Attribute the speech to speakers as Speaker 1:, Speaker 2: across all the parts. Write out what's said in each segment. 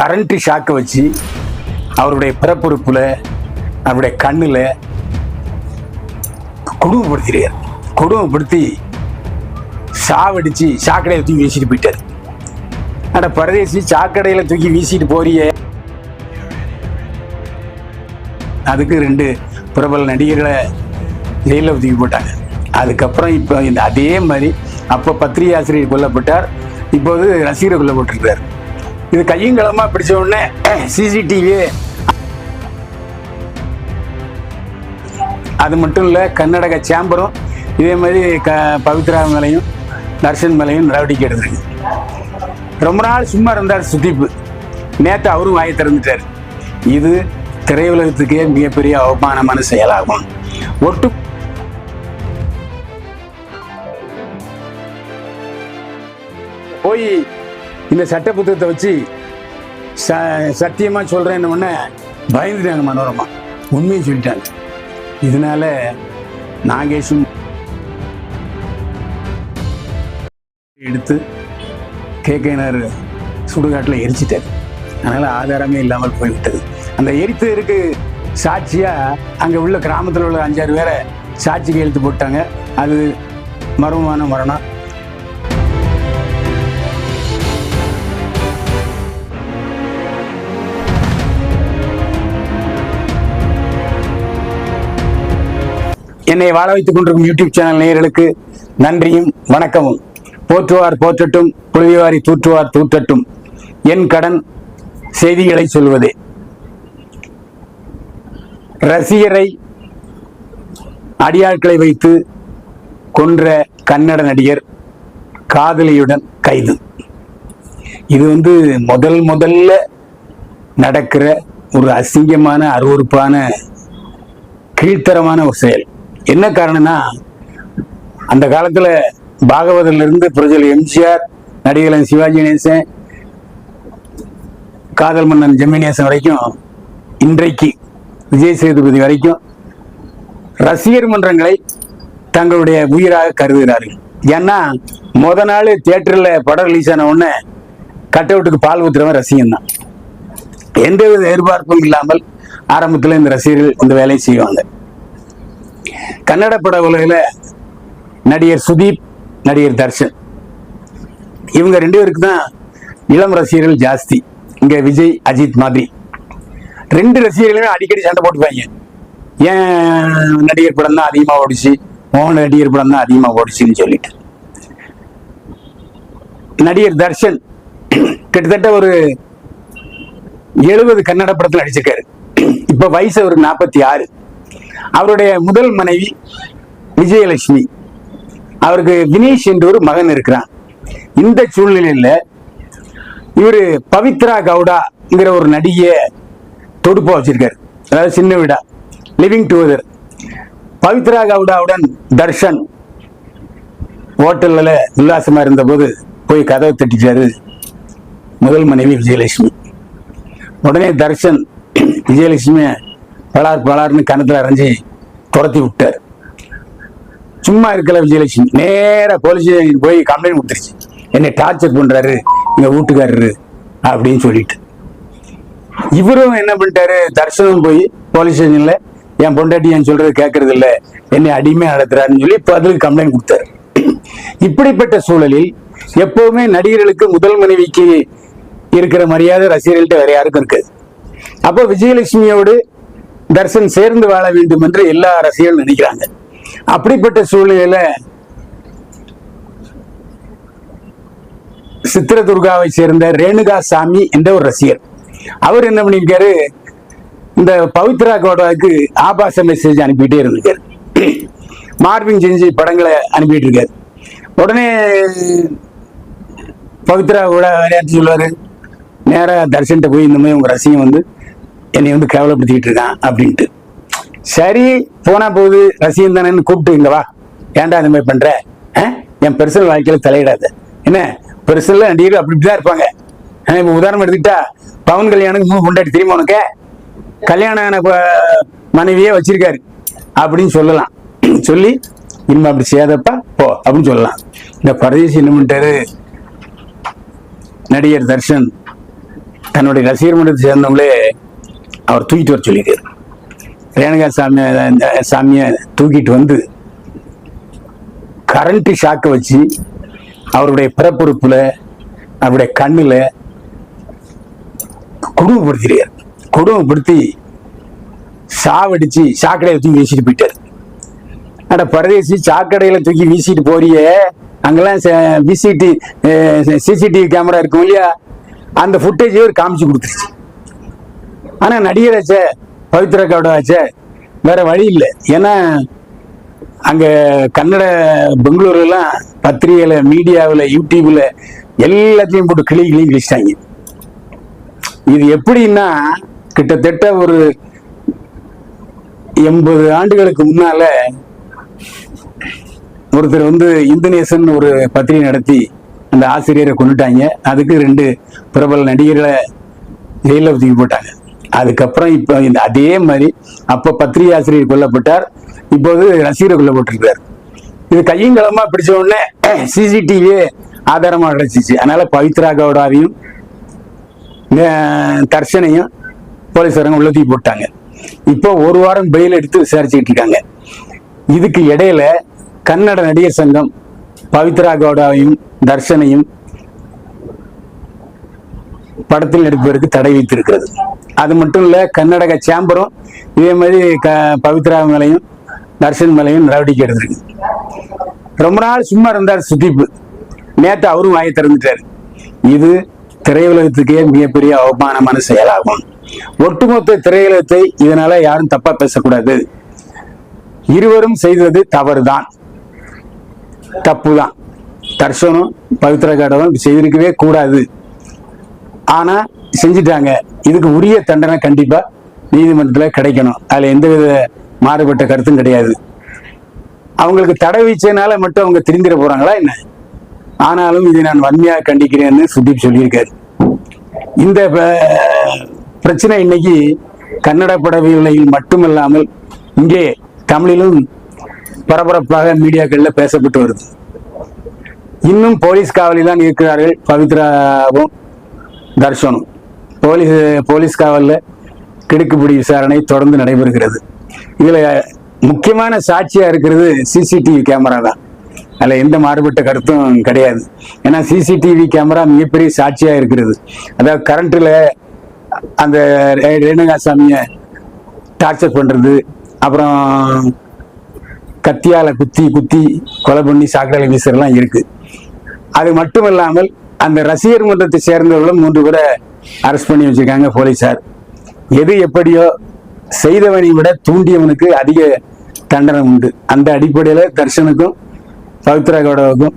Speaker 1: Current ஷாக்கை வச்சு அவருடைய பிறப்புறுப்பில் அவருடைய கண்ணில் கொடுமைப்படுத்திடுறார் கொடுமைப்படுத்தி சாவடிச்சு சாக்கடையில் தூக்கி வீசிட்டு போயிட்டார். ஆனால் பரதேசி சாக்கடையில் தூக்கி வீசிட்டு போறியே. அதுக்கு ரெண்டு பிரபல நடிகர்களை ஜெயிலில் தூக்கி போட்டாங்க. அதுக்கப்புறம் இப்போ இந்த அதே மாதிரி அப்போ பத்திரிகை ஆசிரியர் கொல்லப்பட்டார். இப்போது ரசிகர் கொல்லப்பட்டிருக்கிறார். இது கையங்களமா பிடிச்ச உடனே சிசிடிவி அது மட்டும் இல்லை கர்நாடக சேம்பரும் இதே மாதிரி க பவித்ரா மேலையும் தர்ஷன் மேலையும் நடவடிக்கை எடுத்திருக்கு. ரொம்ப நாள் சும்மா இருந்தார் சுதீப் நேற்று அவரும் வாயை திறந்துட்டார். இது திரையுலகத்துக்கே மிகப்பெரிய அவமானமான செயலாகும். ஒட்டு போய் இந்த சட்ட புத்தகத்தை வச்சு ச சத்தியமாக சொல்கிறேன்னு உடனே பயந்துட்டாங்க மனோரமா. உண்மையை சொல்லிட்டாங்க. இதனால நாகேஷும் எடுத்து கேக்கையினர் சுடுகாட்டில் எரிச்சிட்டார். அதனால் ஆதாரமே இல்லாமல் போய்விட்டது. அந்த எரித்ததற்கு சாட்சியாக அங்கே உள்ள கிராமத்தில் உள்ள அஞ்சாறு பேரை சாட்சிக்கு எழுத்து போட்டாங்க. அது மர்மமான மரணம். என்னை வாழ வைத்துக் கொண்டிருக்கும் யூடியூப் சேனல் நேயர்களுக்கு நன்றியும் வணக்கமும். போற்றுவார் போற்றட்டும் புழுதிவாரி தூற்றுவார் தூற்றட்டும். என் கடன் செய்திகளை சொல்வதே. ரசிகரை அடியாட்களை வைத்து கொன்ற கன்னட நடிகர் காதலியுடன் கைது. இது வந்து முதல் முதல்ல நடக்கிற ஒரு அசிங்கமான அருவருப்பான கீழ்த்தரமான ஒரு செயல். என்ன காரணம்னா அந்த காலத்தில் பாகவதர்ல இருந்து எம்ஜிஆர் நடிகர் சிவாஜி கணேசன் காதல் மன்னன் ஜெமினேசன் வரைக்கும் இன்றைக்கு விஜய் சேதுபதி வரைக்கும் ரசிகர் மன்றங்களை தங்களுடைய உயிராக கருதுகிறார்கள். ஏன்னா முத நாள் தியேட்டரில் படம் ரிலீஸ் ஆன உடனே கட் அவுட்டுக்கு பால் ஊத்துறவன் ரசிகன் தான். எந்தவித எதிர்பார்ப்பும் இல்லாமல் ஆரம்பத்தில் இந்த ரசிகர்கள் இந்த வேலையை செய்வாங்க. கன்னட பட உலகில் நடிகர் சுதீப் நடிகர் தர்ஷன். இவங்க ரெண்டு பேருக்கு தான் இளம் ரசிகர்கள் ஜாஸ்தி. இங்க விஜய் அஜித் மாதிரி. ரெண்டு ரசிகர்களுமே அடிக்கடி சண்டை போட்டுப்பாங்க. ஏன் நடிகர் படம் தான் அதிகமாக ஓடிச்சு? மோகன் நடிகர் படம் தான் அதிகமாக ஓடிச்சுன்னு சொல்லிட்டு. நடிகர் தர்ஷன் கிட்டத்தட்ட ஒரு எழுபது கன்னட படத்தில் நடிச்சிருக்காரு. இப்ப வயசு ஒரு நாற்பத்தி ஆறு. அவருடைய முதல் மனைவி விஜயலட்சுமி. அவருக்கு வினீஷ் என்ற ஒரு மகன் இருக்கிறான். இந்த சூழ்நிலையில இவரு பவித்ரா கவுடாங்கிற ஒரு நடிகையை தொடுப்பா வச்சிருக்காரு. அதாவது சின்ன வீடா லிவிங் டுகெதர் பவித்ரா கவுடாவுடன் தர்ஷன் ஹோட்டல்ல உல்லாசமா இருந்தபோது போய் கதவை தட்டிட்டாரு முதல் மனைவி விஜயலட்சுமி. உடனே தர்ஷன் விஜயலட்சுமியை வளார் வளார்னு கணத்துல அரைஞ்சி துரத்தி விட்டார். சும்மா இருக்கல விஜயலட்சுமி. நேரா போலீஸ் ஸ்டேஷன் போய் கம்ப்ளைண்ட் கொடுத்துருச்சு. என்னை டார்ச்சர் பண்றாரு இங்க வீட்டுக்காரரு அப்படின்னு சொல்லிட்டு. இவரும் என்ன பண்ணிட்டாரு? தர்சனம் போய் போலீஸ் ஸ்டேஷன்ல என் பொண்டாட்டி என் சொல்றது கேட்கறது இல்லை என்னை அடிமை நடத்துறாருன்னு சொல்லி பதிலுக்கு கம்ப்ளைண்ட் கொடுத்தாரு. இப்படிப்பட்ட சூழலில் எப்பவுமே நடிகர்களுக்கு முதல் மனைவிக்கு இருக்கிற மரியாதை ரசிகர்கள்ட்ட வேற யாருக்கும் இருக்காது. அப்போ விஜயலட்சுமியோடு தர்ஷன் சேர்ந்து வாழ வேண்டும் என்று எல்லா அரசியல் நினைக்கிறாங்க. அப்படிப்பட்ட சூழ்நிலையில சித்திரதுர்காவை சேர்ந்த ரேணுகா சாமி என்ற ஒரு ரசிகர். அவர் என்ன பண்ணியிருக்காரு? இந்த பவித்ரா கோடாவுக்கு ஆபாச மெசேஜ் அனுப்பிட்டே இருந்திருக்காரு. மார்பிங் செஞ்சு படங்களை அனுப்பிட்டு இருக்காரு உடனே பவித்ரா கூட விளையாட்டு சொல்லுவாரு? நேராக தர்ஷன்ட்ட போய் இந்த மாதிரி உங்க ரசிகம் வந்து என்னை வந்து கேவலப்படுத்திக்கிட்டு இருக்கான் அப்படின்ட்டு. சரி போனா போகுது ரசிகன் தானேன்னு கூப்பிட்டு இங்க வா. ஏன்டா இந்த மாதிரி பண்ற? என் பெர்சனல் வாழ்க்கையில தலையிடாத. என்ன? பெர்சனல் நடிகர் அப்படி இப்படிதான் இருப்பாங்க. ஆனா இப்ப உதாரணம் எடுத்துக்கிட்டா பவன் கல்யாணுக்கு மூணு கொண்டாடி தெரியுமா உனக்கு? கல்யாணம் ஆன மனைவியே வச்சிருக்காரு. அப்படின்னு சொல்லலாம். சொல்லி இனிமே அப்படி செய்யாதப்பா போ அப்படின்னு சொல்லலாம். இந்த பரதேசி என்ன பண்ணிட்டாரு? நடிகர் தர்ஷன் தன்னுடைய ரசிகர் மன்றத்தை சேர்ந்தவங்களே அவர் தூக்கிட்டு வர சொல்லியிருக்காரு. ரேணுகா சாமி அந்த சாமியை தூக்கிட்டு வந்து கரண்ட்டு ஷாக்கை வச்சு அவருடைய பிறப்புறுப்புல அவருடைய கண்ணுல குடும்பப்படுத்திருக்கார். குடும்பப்படுத்தி சாவடிச்சு சாக்கடையில் தூக்கி வீசிட்டு போயிட்டார். அட பரதேசி சாக்கடையில் தூக்கி வீசிட்டு போறியே. அங்கெல்லாம் விசிடி சிசிடிவி கேமரா இருக்கும் இல்லையா? அந்த ஃபுட்டேஜ் ஒரு காமிச்சு கொடுத்துருச்சு. ஆனால் நடிகராச்சே பவித்ரா கவுடாச்சே வேற வழி இல்லை. ஏன்னா அங்கே கன்னட பெங்களூர்லாம் பத்திரிகையில் மீடியாவில் யூடியூப்பில் எல்லாத்தையும் போட்டு கிளி கிளி கிழிச்சிட்டாங்க. இது எப்படின்னா கிட்டத்தட்ட ஒரு எண்பது ஆண்டுகளுக்கு முன்னால ஒருத்தர் வந்து இந்தோனேசன் ஒரு பத்திரிகை நடத்தி அந்த ஆசிரியரை கொண்டுட்டாங்க அதுக்கு ரெண்டு பிரபல நடிகர்களை ஜெயிலில் தூக்கி போட்டாங்க. அதுக்கப்புறம் இப்போ இந்த அதே மாதிரி அப்போ பத்திரிகை ஆசிரியர் கொல்லப்பட்டார். இப்போது ரசிகர் கொல்லப்பட்டிருக்கிறார் இது கையங்கலமா பிடிச்ச உடனே சிசிடிவி ஆதாரமா கிடைச்சிச்சு அதனால பவித்ரா கவுடாவையும் தர்ஷனையும் போலீஸ்காரங்க உள்ள தூக்கி போட்டாங்க. இப்போ ஒரு வாரம் பெயில் எடுத்து விசாரிச்சுக்கிட்டு இருக்காங்க. இதுக்கு இடையில கன்னட நடிகர் சங்கம் பவித்ரா கவுடாவையும் தர்ஷனையும் படத்தில் நடிப்பதற்கு தடை வைத்திருக்கிறது. அது மட்டும் இல்லை கர்நாடக சேம்பரும் இதே மாதிரி க பவித்ரா மேலையும் தர்ஷன் மேலையும் நடவடிக்கை எடுத்திருக்கு. ரொம்ப நாள் சும்மா இருந்தார் சுதீப் நேற்று அவரும் வாயை திறந்துட்டாரு. இது திரையுலகத்துக்கே மிகப்பெரிய அவமானமான செயலாகும். ஒட்டுமொத்த திரையுலகத்தை இதனால யாரும் தப்பா பேசக்கூடாது. இருவரும் செய்தது தவறுதான். தப்புதான். தர்ஷனும் பவித்ரா காடவும் செய்திருக்கவே கூடாது. ஆனா செஞ்சிட்டாங்க. இதுக்கு உரிய தண்டனை கண்டிப்பா நீதிமன்றத்தில் கிடைக்கணும். அதில் எந்தவித மாறுபட்ட கருத்தும் கிடையாது. அவங்களுக்கு தடை வீச்சனால மட்டும் அவங்க திருந்திர போறாங்களா என்ன? ஆனாலும் இதை நான் வன்மையாக கண்டிக்கிறேன்னு சுதீப் சொல்லியிருக்காரு. இந்த ப- பிரச்சனை இன்னைக்கு கன்னட படவியலையில் மட்டுமல்லாமல் இங்கே தமிழிலும் பரபரப்பாக மீடியாக்களில் பேசப்பட்டு வருது. இன்னும் போலீஸ் காவலில் தான் இருக்கிறார்கள் பவித்ராவும் தர்ஷனும். போலீஸ் போலீஸ் காவலில் கிடுக்குப்பிடி விசாரணை தொடர்ந்து நடைபெறுகிறது. இதில் முக்கியமான சாட்சியாக இருக்கிறது சிசிடிவி கேமரா தான். அதில் எந்த மாறுபட்ட கருத்தும் கிடையாது. ஏன்னா சிசிடிவி கேமரா மிகப்பெரிய சாட்சியாக இருக்கிறது. அதாவது கரண்ட்டில் அந்த ரேணுகாசாமியை ரேணுகா சாமியை டார்ச்சர் பண்ணுறது அப்புறம் கத்தியால் குத்தி குத்தி கொலை பண்ணி சாக்கடை வீசுறதுலாம் இருக்குது அது மட்டும் இல்லாமல் அந்த ரசிகர் மன்றத்தை சேர்ந்தவர்களும் மூன்று பேரை அரெஸ்ட் பண்ணி வச்சிருக்காங்க போலீஸார் எது எப்படியோ செய்தவனை விட தூண்டியவனுக்கு அதிக தண்டனை உண்டு. அந்த அடிப்படையில் தர்ஷனுக்கும் பவித்ரா கௌடவுக்கும்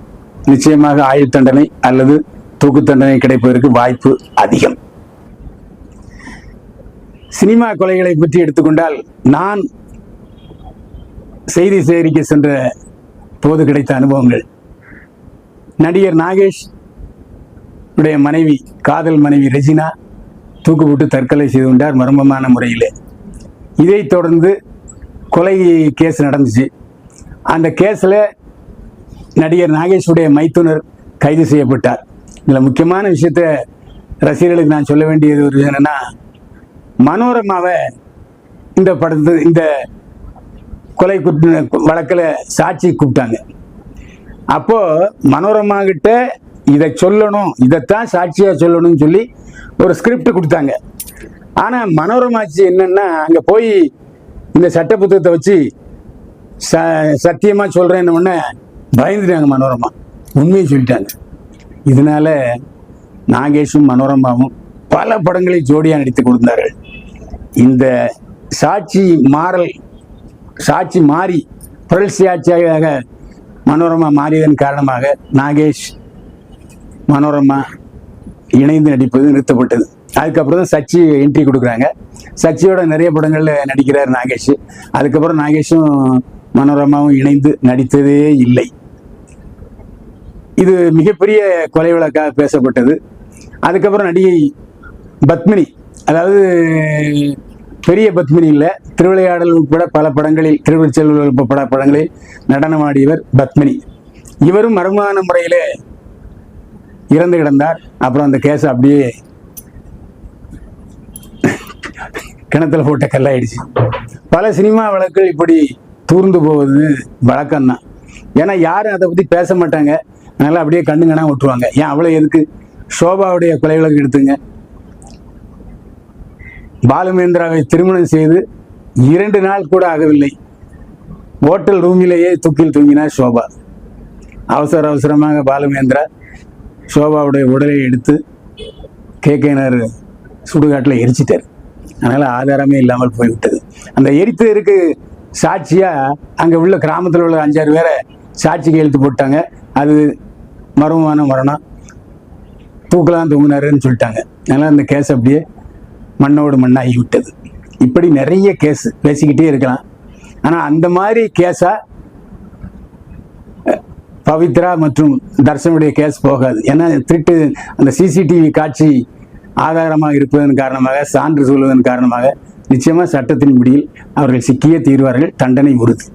Speaker 1: நிச்சயமாக ஆயுள் தண்டனை அல்லது தூக்கு தண்டனை கிடைப்பதற்கு வாய்ப்பு அதிகம். சினிமா கொலைகளை பற்றி எடுத்துக்கொண்டால் நான் செய்தி சேகரிக்க சென்ற போது கிடைத்த அனுபவங்கள். நடிகர் நாகேஷ் உடைய மனைவி காதல் மனைவி ரெஜினா தூக்கு போட்டு தற்கொலை செய்து கொண்டார் மர்மமான முறையில். இதைத் தொடர்ந்து கொலை கேஸ் நடந்துச்சு. அந்த கேஸில் நடிகர் நாகேஷுடைய மைத்துனர் கைது செய்யப்பட்டார். இதில் முக்கியமான விஷயத்த ரசிகர்களுக்கு நான் சொல்ல வேண்டியது ஒரு என்னென்னா மனோரமாவை இந்த படத்து இந்த கொலை குற்ற வழக்கில் சாட்சி கூப்பிட்டாங்க. அப்போ மனோரமா கிட்ட இதை சொல்லணும் இதைத்தான் சாட்சியாக சொல்லணும்னு சொல்லி ஒரு ஸ்கிரிப்ட் கொடுத்தாங்க. ஆனால் மனோரமாச்சு என்னென்னா அங்கே போய் இந்த சட்ட புத்தகத்தை வச்சு ச சத்தியமாக சொல்கிறேன்னு ஒன்று பயந்துட்டாங்க மனோரமா. உண்மையை சொல்லிட்டாங்க. இதனால நாகேஷும் மனோரமாவும் பல படங்களை ஜோடியாக நடித்து கொடுத்தார்கள். இந்த சாட்சி மாறல் சாட்சி மாறி புரட்சி ஆட்சியாக மனோரமா மாறியதன் காரணமாக நாகேஷ் மனோரமா இணைந்து நடிப்பது நிறுத்தப்பட்டது. அதுக்கப்புறம் தான் சச்சி என்ட்ரி கொடுக்குறாங்க. சச்சியோட நிறைய படங்களில் நடிக்கிறார் நாகேஷ். அதுக்கப்புறம் நாகேஷும் மனோரமாவும் இணைந்து நடித்ததே இல்லை. இது மிகப்பெரிய கொலை வழக்காக பேசப்பட்டது. அதுக்கப்புறம் நடிகை பத்மினி அதாவது பெரிய பத்மினி இல்லை திருவிளையாடல் உட்பட பல படங்களில் திருவிழிச்செல்வல் உட்பட பல படங்களில் நடனமாடியவர் பத்மினி. இவரும் மர்மமான முறையில் இறந்து கிடந்தார். அப்புறம் அந்த கேஸ் அப்படியே கிணத்துல போட்ட கல்லாயிடுச்சு. பல சினிமா வழக்குகள் இப்படி தூர்ந்து போவது வழக்கம்தான். ஏன்னா யாரும் அதை பற்றி பேச மாட்டாங்க. அதனால அப்படியே கண்ணுங்கனா விட்டுருவாங்க ஏன் அவ்வளோ எதுக்கு? சோபாவுடைய கொலை விளக்கு எடுத்துங்க. பாலுமேந்திராவை திருமணம் செய்து இரண்டு நாள் கூட ஆகவில்லை. ஹோட்டல் ரூமிலேயே தூக்கில் தூங்கினார் சோபா. அவசர அவசரமாக பாலுமேந்திரா சோபாவுடைய உடலை எடுத்து கேகேனர் சுடுகாட்டில் எரிச்சிட்டார். அதனால் ஆதாரமே இல்லாமல் போய்விட்டது. அந்த எரித்ததற்கு சாட்சியாக அங்கே உள்ள கிராமத்தில் உள்ள அஞ்சாறு பேரை சாட்சிக்கு எழுத்து போட்டாங்க. அது மர்மமான மரணம். தூக்கலாம் தூங்கினாருன்னு சொல்லிட்டாங்க. அதனால் அந்த கேஸ் அப்படியே மண்ணோடு மண்ணாகி விட்டது. இப்படி நிறைய கேஸ் பேசிக்கிட்டே இருக்கலாம். ஆனால் அந்த மாதிரி கேஸாக பவித்ரா மற்றும் தர்ஷனுடைய கேஸ் போகாது. ஏன்னா திருட்டு அந்த சிசிடிவி காட்சி ஆதாரமாக இருப்பதன் காரணமாக சான்று சொல்வதன் காரணமாக நிச்சயமாக சட்டத்தின் முடியில் அவர்கள் சிக்கிய தீர்வார்கள் தண்டனை உறுதி.